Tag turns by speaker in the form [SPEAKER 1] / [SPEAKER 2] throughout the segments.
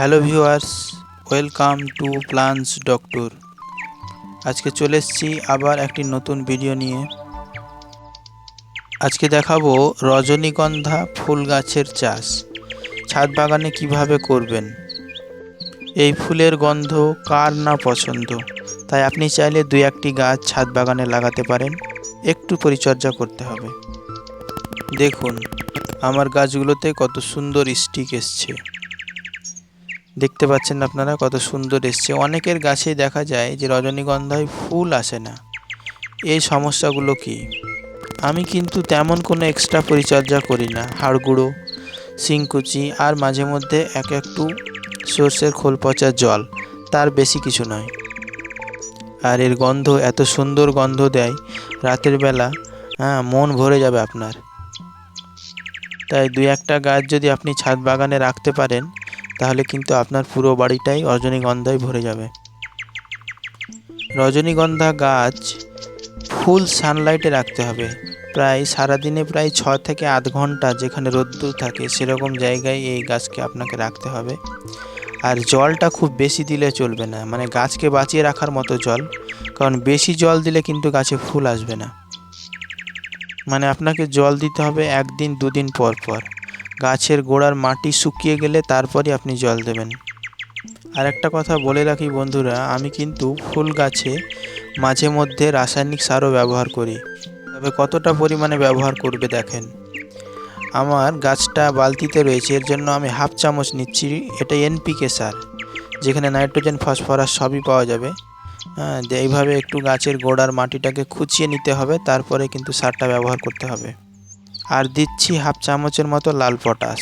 [SPEAKER 1] Hello viewers, welcome to plants doctor. আজকে চলে এসেছি আবার একটি নতুন ভিডিও নিয়ে। আজকে দেখাবো রজনীগন্ধা ফুল গাছের চাষ। ছাদ বাগানে কীভাবে করবেন? এই ফুলের গন্ধ কার না পছন্দ? তাই আপনি চাইলে দুই একটি গাছ ছাদ বাগানে লাগাতে পারেন। একটু পরিচর্যা করতে হবে। দেখুন, আমার গাছগুলোতে কত সুন্দর স্টিক এসছে। দেখতে পাচ্ছেন আপনারা কত সুন্দর এসছে। অনেকের গাছেই দেখা যায় যে রজনীগন্ধায় ফুল আসে না। এই সমস্যাগুলো কি? আমি কিন্তু তেমন কোনো এক্সট্রা পরিচর্যা করি না। হাড়গুঁড়ো, শিংকুচি আর মাঝে মধ্যে এক একটু সর্ষের খোল পচা জল, তার বেশি কিছু নয়। আর এর গন্ধ, এত সুন্দর গন্ধ দেয় রাতের বেলা হ্যাঁ মন ভরে যাবে আপনার। তাই দুই একটা গাছ যদি আপনি ছাদ বাগানে রাখতে পারেন তাহলে কিন্তু আপনার পুরো বাড়িটাই রজনীগন্ধায় ভরে যাবে। রজনীগন্ধা গাছ ফুল সানলাইটে রাখতে হবে। প্রায় সারাদিনে প্রায় ছ থেকে আধ ঘণ্টা যেখানে রোদ্দুর থাকে সেরকম জায়গায় এই গাছকে আপনাকে রাখতে হবে। আর জলটা খুব বেশি দিলে চলবে না মানে গাছকে বাঁচিয়ে রাখার মতো জল, কারণ বেশি জল দিলে কিন্তু গাছে ফুল আসবে না। মানে আপনাকে জল দিতে হবে একদিন দুদিন পর পর। গাছের গোড়ার মাটি শুকিয়ে গেলে তারপরই আপনি জল দেবেন। আর একটা কথা বলে রাখি বন্ধুরা, আমি কিন্তু ফুল গাছে মাঝে মধ্যে রাসায়নিক সারও ব্যবহার করি। তবে কতটা পরিমাণে ব্যবহার করবে দেখেন। আমার গাছটা বালতিতে রয়েছে, এর জন্য আমি হাফ চামচ নিচ্ছি, এটা এনপিকে সার, যেখানে নাইট্রোজেন, ফসফরাস সবই পাওয়া যাবে। হ্যাঁ এইভাবে একটু গাছের গোড়ার মাটিটাকে খুঁচিয়ে নিতে হবে, তারপরে কিন্তু সারটা ব্যবহার করতে হবে। আর দিচ্ছি হাফ চামচের মতো লাল পটাশ।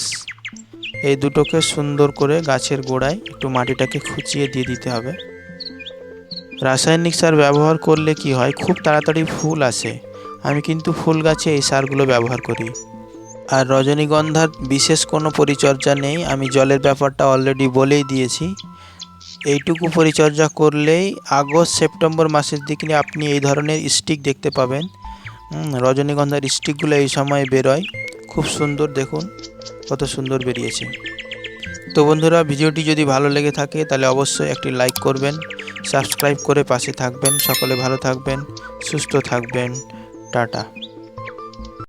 [SPEAKER 1] এই দুটোকে সুন্দর করে গাছের গোড়ায় একটু মাটিটাকে খুঁচিয়ে দিয়ে দিতে হবে। রাসায়নিক সার ব্যবহার করলে কি হয়, খুব তাড়াতাড়ি ফুল আসে। আমি কিন্তু ফুল গাছে এই সারগুলো ব্যবহার করি। আর রজনীগন্ধার বিশেষ কোনো পরিচর্যা নেই, আমি জলের ব্যাপারটা অলরেডি বলেই দিয়েছি। এইটুকু পরিচর্যা করলেই আগস্ট সেপ্টেম্বর মাসের দিকে আপনি এই ধরনের স্টিক দেখতে পাবেন। রজনীগন্ধার স্টিকগুলো এই সময় বেরোয়। খুব সুন্দর, দেখুন, কত সুন্দর বেরিয়েছে। তো বন্ধুরা, ভিডিওটি যদি ভালো লেগে থাকে, তাহলে অবশ্যই একটি লাইক করবেন, সাবস্ক্রাইব করে পাশে থাকবেন। সকলে ভালো থাকবেন, সুস্থ থাকবেন। টাটা।